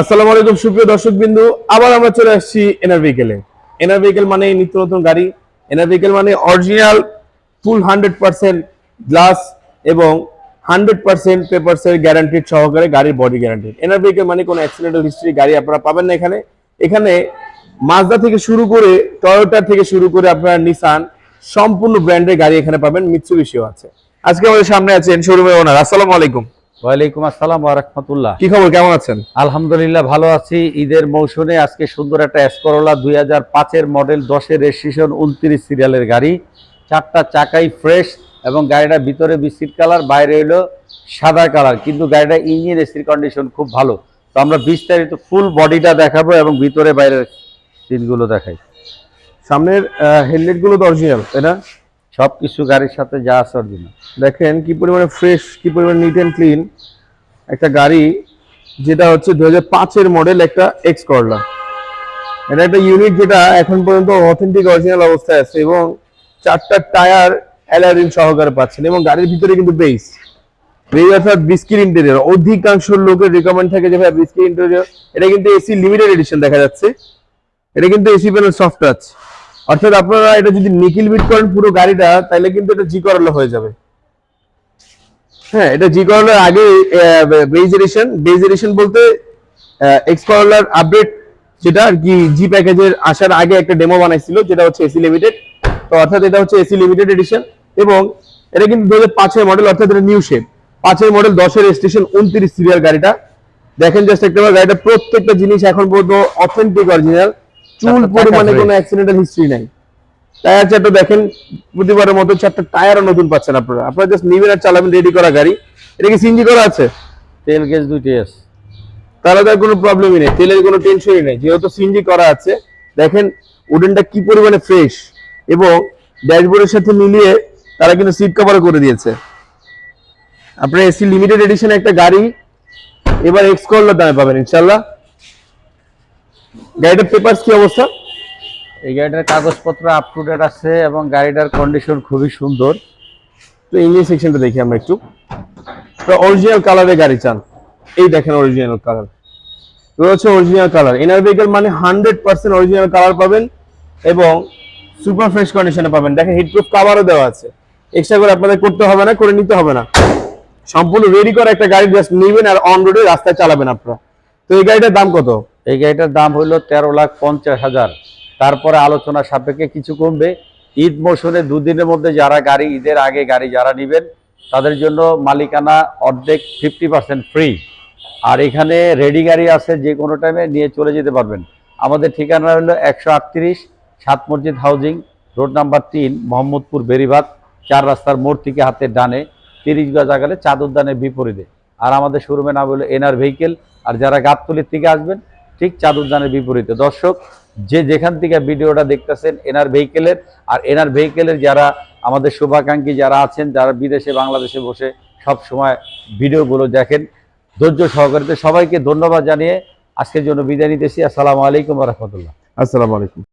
আসসালামু আলাইকুম, সুপ্রিয় দর্শক বিন্দু আবার আমরা চলে আসছি এনার ভেহিকেলে এনার ভেহিকেল মানে নিত্য নতুন গাড়ি। এনার ভেহিকেল মানে original full hundred percent glass এবং হান্ড্রেড পার্সেন্ট পেপারসের গ্যারান্টিড সহকারে গাড়ির বডি গ্যারান্টি এনার ভেহিকেল মানে কোনো অ্যাক্সিডেন্টাল হিস্ট্রি গাড়ি আপনারা পাবেন না এখানে। এখানে মাজদা থেকে শুরু করে টয়োটা থেকে শুরু করে আপনার নিসান সম্পূর্ণ ব্র্যান্ডের গাড়ি এখানে পাবেন। মিৎসুবিশিও আছে। আজকে আমাদের সামনে আছেন শোরুমের ওনার আসসালামু আলাইকুম। ওয়ালাইকুম আসসালাম ওয়ারাহমাতুল্লাহ কি খবর কেমন আছেন? আলহামদুলিল্লাহ ভালো আছি। ঈদের মৌসুমে আজকে সুন্দর একটা এসকরোলা দুই হাজার পাঁচের মডেল দশের রেজিস্ট্রেশন উনত্রিশ সিরিয়ালের গাড়ি। চারটা চাকাই ফ্রেশ এবং গাড়িটার ভিতরে বিস্কিট কালার বাইরে হলো সাদা কালার কিন্তু গাড়িটা ইঞ্জিন এসির কন্ডিশন খুব ভালো। তো আমরা বিস্তারিত ফুল বডিটা দেখাবো এবং ভিতরে বাইরের সিটগুলো দেখাই। সামনের হেডলাইটগুলো তো অরিজিনাল তাই না? সব কিছু গাড়ির সাথে যা আছে অরিজিনাল। দেখেন কি পরিমাণে ফ্রেশ কি পরিমাণে নিট অ্যান্ড ক্লিন একটা গাড়ি যেটা হচ্ছে দু হাজার মডেল একটা এক্স করলা এটা একটা ইউনিট যেটা এখন পর্যন্ত অথেন্টিক অরিজিনাল অবস্থায় আছে এবং চারটা টায়ার অ্যালারিং সহকারে পাচ্ছেন এবং গাড়ির ভিতরে কিন্তু বেস বেস অর্থাৎ বিস্কিট ইন্টেরিয়র অধিকাংশ লোকের রিকমেন্ড থাকে যে ভাই বিস্কিট এটা কিন্তু এসি লিমিটেড এডিশন দেখা যাচ্ছে। এটা কিন্তু এসি প্যানেল সফট টাচ অর্থাৎ আপনারা এটা যদি নিকিল বিট করেন পুরো গাড়িটা তাহলে কিন্তু এটা জি করলা হয়ে যাবে। হ্যাঁ এটা জি করলার আগে বেজ এডিশন বেজ বলতে এক্স করলার আপডেট যেটা আর কি জি প্যাকেজের আসার আগে একটা ডেমো বানাইছিল, যেটা হচ্ছে এসি লিমিটেড তো অর্থাৎ এটা হচ্ছে এসি লিমিটেড এডিশন এবং এটা কিন্তু দু হাজার মডেল অর্থাৎ এটা নিউ শেপ পাঁচের মডেল দশের স্টেশন উনত্রিশ সিরিয়াল গাড়িটা। দেখেন জাস্ট একটা গাড়িটা প্রত্যেকটা জিনিস এখন পর্যন্ত অথেন্টিক অরিজিনাল চুল পরিমাণে কোনো অ্যাক্সিডেন্টাল হিস্ট্রি নাই। টায়ার চারটা দেখেন প্রতিবারের মতো চারটা টায়ারও নতুন পাচ্ছেন আপনারা। আপনারা জাস্ট নিবেন আর চালাবেন রেডি করা গাড়ি। এটা কি সিএনজি করা আছে? তেল গ্যাস দুইটি আছে। তাহলে তার কোনো প্রবলেমই নেই তেলের কোনো টেনশনই নেই। যেহেতু সিএনজি করা আছে দেখেন উডেনটা কি পরিমাণে ফ্রেশ এবং ড্যাশবোর্ডের সাথে মিলিয়ে তারা কিন্তু সিট কভার করে দিয়েছে। আপনার এসি লিমিটেড এডিশন একটা গাড়ি এবার এক্স করলার দামে পাবেন ইনশাল্লাহ গাড়িটার পেপারস কি অবস্থা? এই গাড়িটার কাগজপত্র আপ টু ডেট আছে এবং গাড়িটার কন্ডিশন খুবই সুন্দর। তো ইঞ্জিন সেকশনটা দেখি আমরা একটু। অরিজিনাল কালারের গাড়ি চান। এই দেখেন অরিজিনাল কালার রয়েছে অরিজিনাল কালার এনার ভেহিকেল মানে হান্ড্রেড পার্সেন্ট অরিজিনাল কালার পাবেন এবং সুপার ফ্রেশ কন্ডিশনে পাবেন। দেখেন হিটপ্রুফ কাভারও দেওয়া আছে। এক্সট্রা করে আপনাদের করতে হবে না করে নিতে হবে না। সম্পূর্ণ রেডি করা একটা গাড়ি জাস্ট নেবেন আর অন রোডে রাস্তায় চালাবেন আপনারা। তো এই গাড়িটার দাম কত? এই গাড়িটার দাম হলো তেরো লাখ পঞ্চাশ হাজার। তারপরে আলোচনা সাপেক্ষে কিছু কমবে। ঈদ মৌসুমে দুদিনের মধ্যে যারা গাড়ি, ঈদের আগে গাড়ি যারা নেবেন, তাদের জন্য মালিকানা অর্ধেক ফিফটি পার্সেন্ট ফ্রি আর এখানে রেডি গাড়ি আছে যে কোনো টাইমে নিয়ে চলে যেতে পারবেন। আমাদের ঠিকানা হলো একশো আটত্রিশ সাত মসজিদ হাউজিং, রোড নাম্বার তিন, মোহাম্মদপুর বেরিবাদ চার রাস্তার মোড় থেকে হাতের ডানে, তিরিশ গজ আগালে চাঁদ উদ্যানের বিপরীতে। আর আমাদের শোরুমের নাম হলো এনআর ভেহিকেল। আর যারা গাবতলির থেকে আসবেন ঠিক চাঁদ উদ্যানের বিপরীতে। দর্শক, যে যেখান থেকে ভিডিওটা দেখতেছেন, এনার ভেহিকেলের আর এনার ভেহিকেলের যারা আমাদের শুভাকাঙ্ক্ষী যারা আছেন, যারা বিদেশে, বাংলাদেশে বসে সব সময় ভিডিওগুলো দেখেন, ধৈর্য সহকারীতে সবাইকে ধন্যবাদ জানিয়ে আজকের জন্য বিদায় নিতেছি। আসসালামু আলাইকুম রহমতুল্লাহ। আসসালামু আলাইকুম।